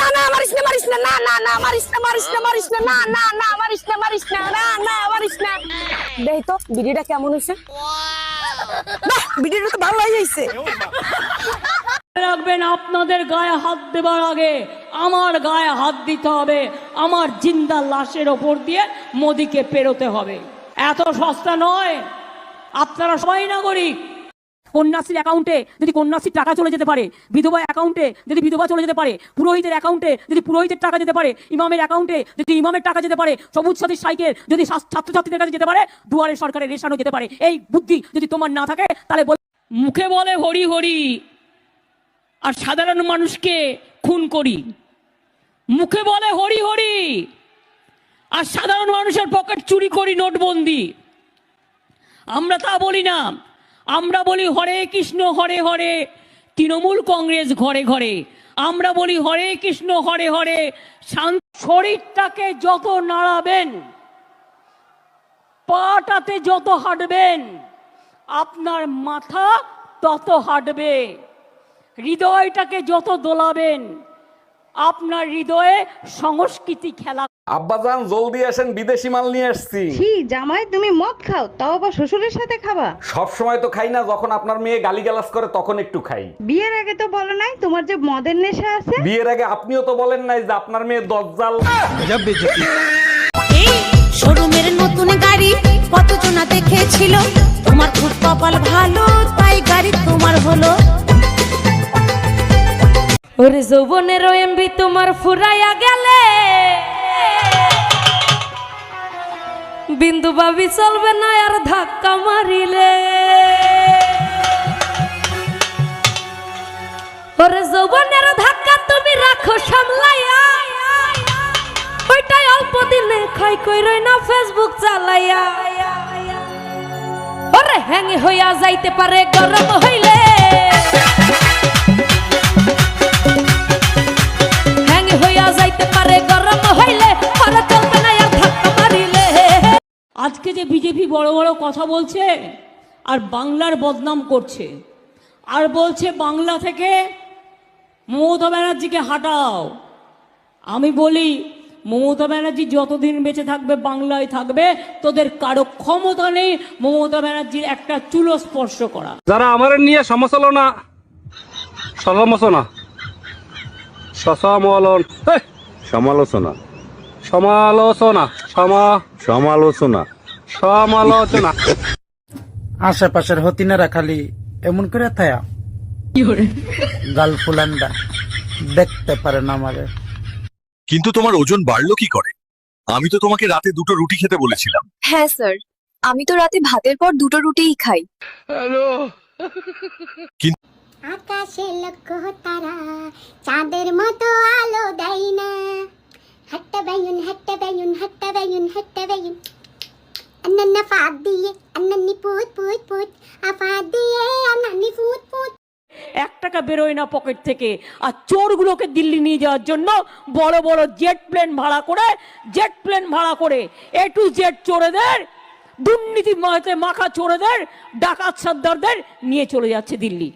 না না, মারিস না মারিস না না না মারিস না মারিস না মারিস না না না না, মারিস না মারিস না না না, মারিস না। দেখ তো, ভিডিওটা কেমন হয়েছে? বাহ, ভিডিওটা তো ভালো হয়ে যাইছে। রাখবেন, আপনাদের গায়ে হাত দেবার আগে আমার গায়ে হাত দিতে হবে। আমার জিন্দা লাশের ওপর দিয়ে মোদিকে পেরোতে হবে। এত সস্তা নয়। আপনারা সবাই নাগরিক। কন্যাশ্রীর অ্যাকাউন্টে যদি কন্যাশ্রীর টাকা চলে যেতে পারে বিধবা অ্যাকাউন্টে যদি বিধবা চলে যেতে পারে, পুরোহিতের অ্যাকাউন্টে যদি পুরোহিতের টাকা যেতে পারে, ইমামের অ্যাকাউন্টে যদি ইমামের টাকা যেতে পারে, সবুজ সাথীর সাইকেল যদি ছাত্র- ছাত্রছাত্রীদের কাছে যেতে পারে, দুয়ারে সরকারের রেশনও যেতে পারে। এই বুদ্ধি যদি তোমার না থাকে, তাহলে বল- মুখে বলে হরি হরি, আর সাধারণ মানুষকে খুন করি। মুখে বলে হরি হরি, আর সাধারণ মানুষের পকেট চুরি করি নোটবন্দি। আমরা তা বলি না। আমরা বলি হরে কৃষ্ণ, হরে হরে। তৃণমূল কংগ্রেস ঘরে ঘরে। আমরা বলি হরে কৃষ্ণ, হরে হরে। শান্ত শরীরটাকে যত নাড়াবেন, পাটাতে যত হাঁটবেন, আপনার মাথা তত হাঁটবে। হৃদয়টাকে যত দোলাবেন, আপনার হৃদয়ে সংস্কৃতি খেলা আব্বাজান জলদি আসেন বিদেশি মাল নিয়ে আসছি। ছি জামাই তুমি মদ খাও তাও আবার শ্বশুরের সাথে খাবা। সব সময় তো খাই না যখন আপনার মেয়ে গালিগালাজ করে তখন একটু খাই। বিয়ের আগে তো বলো নাই তোমার যে মদের নেশা আছে? বিয়ের আগে আপনিও তো বলেন নাই যে আপনার মেয়ে দজ্জাল। এই শোরুমের নতুন গাড়ি কত জনা দেখেছিল? তোমার খুব কপাল ভালো তাই গাড়ি তোমার হলো। ওরে যৌবনের এমবি তোমার ফুরাইয়া গেলে। বিন্দু বাবি চলবে না আর ধাক্কা মারিলে। ওরে যৌবনের ধাক্কা তুমি রাখো সামলাইয়া। ওইটাই অল্প দিনে খাই কই রই না ফেসবুক চালাইয়া। ওরে হ্যাঙ্গে হইয়া যাইতে পারে, গরম হইলে। যে বিজেপি বড় বড় কথা বলছে আর বাংলার বদনাম করছে। আর বলছে বাংলা থেকে মমতা ব্যানার্জিকে হাঁটাও। আমি বলি মমতা ব্যানার্জি যতদিন বেঁচে থাকবে বাংলায় থাকবে তোদের কারও ক্ষমতা নেই মমতা ব্যানার্জির একটা চুলো স্পর্শ করা। যারা আমার নিয়ে সমালোচনা। সমালোচনা সমালোচন সমালোচনা। সমালোচনা। সমা সমালোচনা। সমালোচনা। আশেপাশের হতিনারা খালি এমন করে থায়া। গাল ফুলান্ডা। দেখতে পারে না আমারে। কিন্তু তোমার ওজন বাড়লো কি করে? আমি তো তোমাকে রাতে দুটো রুটি খেতে বলেছিলাম। হ্যাঁ স্যার। আমি তো রাতে ভাতের পর দুটো রুটিই খাই। আকাশে লক্ষ তারা চাঁদের মতো আলো দেয় না। হাট্টা বেগুন হাট্টা বেগুন হাট্টা বেগুন হাট্টা বেগুন ফাঁদ দিয়ে আন্নান্নি পুত পুত পুত আফাদ দিয়ে আন্নান্নি পুত পুত এক টাকা বেরোয় না পকেট থেকে। আর চোরগুলোকে দিল্লি নিয়ে যাওয়ার জন্য বড় বড় জেট প্লেন ভাড়া করে, জেট প্লেন ভাড়া করে। এ টু জেট চোরেদের দুর্নীতি মাখা চোরেদের, ডাকাত সর্দারদের নিয়ে চলে যাচ্ছে দিল্লি।